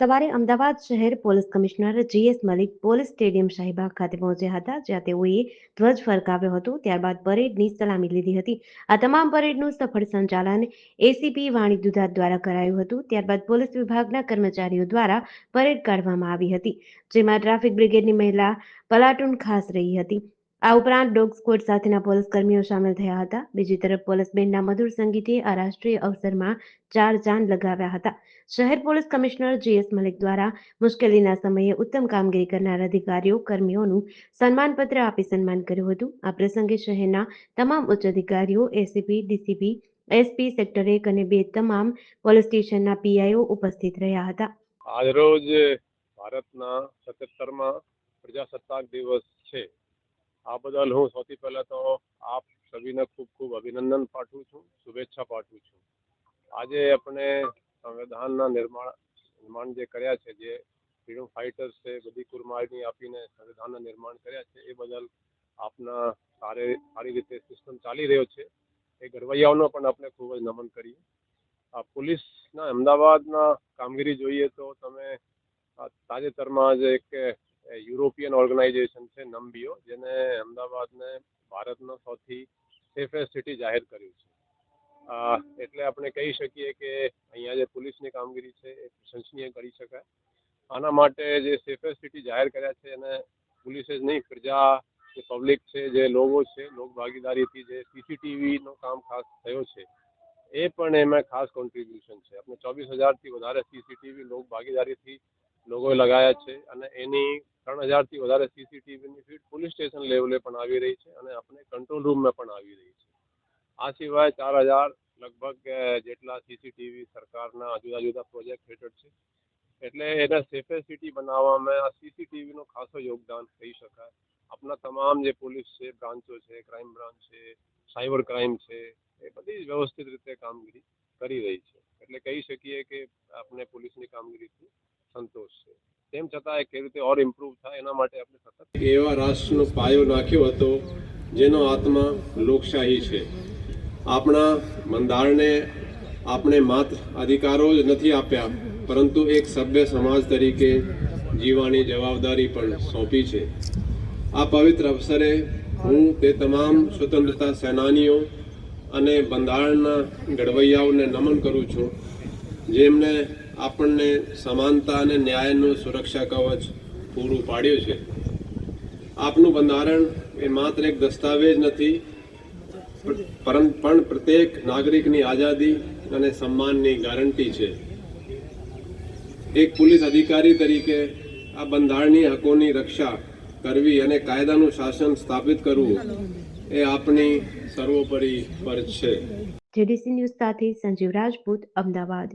સવારે અમદાવાદ શહેર police commissioner GS Malik police stadium Shahibag ખાતે પહોંચ્યા હતા, જ્યાં તેઓએ ધ્વજ ફરકાવ્યો હતો. ત્યારબાદ પરેડની સલામી લીધી હતી. આ તમામ પરેડનું સફળ સંચાલન એસીપી વાણી દુધાત દ્વારા કરાયું હતું. ત્યારબાદ પોલીસ વિભાગના કર્મચારીઓ દ્વારા પરેડ કાઢવામાં આવી હતી, જેમાં ટ્રાફિક બ્રિગેડની મહિલા પલાટૂન ખાસ રહી હતી. આ ઉપરાંત ડોગ સ્ક્વોડ સાથેના પોલીસ કર્મીઓ સામેલ થયા હતા. બીજી તરફ પોલીસ બેન્ડના મધુર સંગીતે આ રાષ્ટ્રીય અવસરમાં ચાર ચાંદ લગાવ્યા હતા. શહેર પોલીસ કમિશનર જીએસ મલિક દ્વારા મુશ્કેલીના સમયે ઉત્તમ કામગીરી કરનાર અધિકારીઓ કર્મીઓનું સન્માનપત્ર આપી સન્માન કર્યું હતું. આ પ્રસંગે શહેરના તમામ ઉચ્ચ અધિકારીઓ એસીપી ડીસીપી એસપી સેક્ટર એક અને બે તમામ પોલીસ સ્ટેશનના પીઆઈઓ ઉપસ્થિત રહ્યા હતા. આજરોજ ભારતના સત્યોતેરમાં પ્રજાસત્તાક દિવસ છે. આ બદલ હું સૌથી પહેલાં તો આપ સભીને ખૂબ ખૂબ અભિનંદન પાઠવું છું, શુભેચ્છા પાઠવું છું. આજે આપણે સંવિધાનના નિર્માણ નિર્માણ જે કર્યા છે, જે ફ્રીડમ ફાઇટર્સ છે, બધી કુરબાની આપીને સંવિધાનના નિર્માણ કર્યા છે, એ બદલ આપના સારી સારી રીતે સિસ્ટમ ચાલી રહ્યો છે. એ ઘડવૈયાઓનો પણ આપણે ખૂબ જ નમન કરીએ. આ પોલીસના અમદાવાદના કામગીરી જોઈએ તો તમે તાજેતરમાં જ એક યુરોપિયન ઓર્ગેનાઇઝેશન છે નમ્બીઓ જેને અમદાવાદને ભારતનો સૌથી સેફેસ્ટ સિટી જાહેર કર્યું છે. એટલે આપણે કહી શકીએ કે અહીંયા જે પોલીસની કામગીરી છે એ પ્રશંસનીય કરી શકાય. આના માટે જે સેફેસ્ટ સિટી જાહેર કર્યા છે એને પોલીસે જ નહીં, પ્રજા, જે પબ્લિક છે, જે લોકો છે લોક ભાગીદારીથી જે સીસીટીવીનો કામ ખાસ થયો છે, એ પણ એમાં ખાસ કોન્ટ્રીબ્યુશન છે. આપણે ચોવીસ હજારથી વધારે સીસીટીવી લોક ભાગીદારીથી લોકોએ લગાયા છે અને એની ત્રણ હજારથી વધારે સીસીટીવીની ફીડ પોલીસ સ્ટેશન લેવલે પણ આવી રહી છે અને આપણે કંટ્રોલ રૂમમાં પણ આવી રહી છે. આ સિવાય ચાર હજાર લગભગ જેટલા સીસીટીવી સરકારના જુદા જુદા પ્રોજેક્ટ હેઠળ છે. એટલે એને સેફે સિટી બનાવવામાં આ સીસીટીવીનો ખાસો યોગદાન કહી શકાય. આપણા તમામ જે પોલીસ છે, બ્રાન્ચો છે ક્રાઇમ બ્રાન્ચ છે સાયબર ક્રાઇમ છે, એ બધી વ્યવસ્થિત રીતે કામગીરી કરી રહી છે. એટલે કહી શકીએ કે આપણે પોલીસની કામગીરીથી સંતોષ છે. તેમ છતાં એ કેવી રીતે ઓર ઇમ્પ્રૂવ થાય એના માટે આપણે સતત એવા રાષ્ટ્રનો પાયો નાખ્યો હતો, જેનો આત્મા લોકશાહી છે. આપણા બંધારણે આપણે માત્ર અધિકારો જ નથી આપ્યા, પરંતુ એક સભ્ય સમાજ તરીકે જીવવાની જવાબદારી પણ સોંપી છે. આ પવિત્ર અવસરે હું તે તમામ સ્વતંત્રતા સેનાનીઓ અને બંધારણના ઘડવૈયાઓને નમન કરું છું જેમણે આપણને સમાનતા અને ન્યાયનું સુરક્ષા કવચ પૂરું પાડ્યું છે. આપનું બંધારણ એ માત્ર એક દસ્તાવેજ નથી, પણ પ્રત્યેક નાગરિકની આઝાદી અને સન્માનની ગારંટી છે. એક પોલીસ અધિકારી તરીકે આ બંધારણીય હકોની રક્ષા કરવી અને કાયદાનું શાસન સ્થાપિત કરવું એ આપની સર્વોપરી ફરજ છે. જેડીસી ન્યૂઝ સાથે સંજીવ રાજપૂત, અમદાવાદ.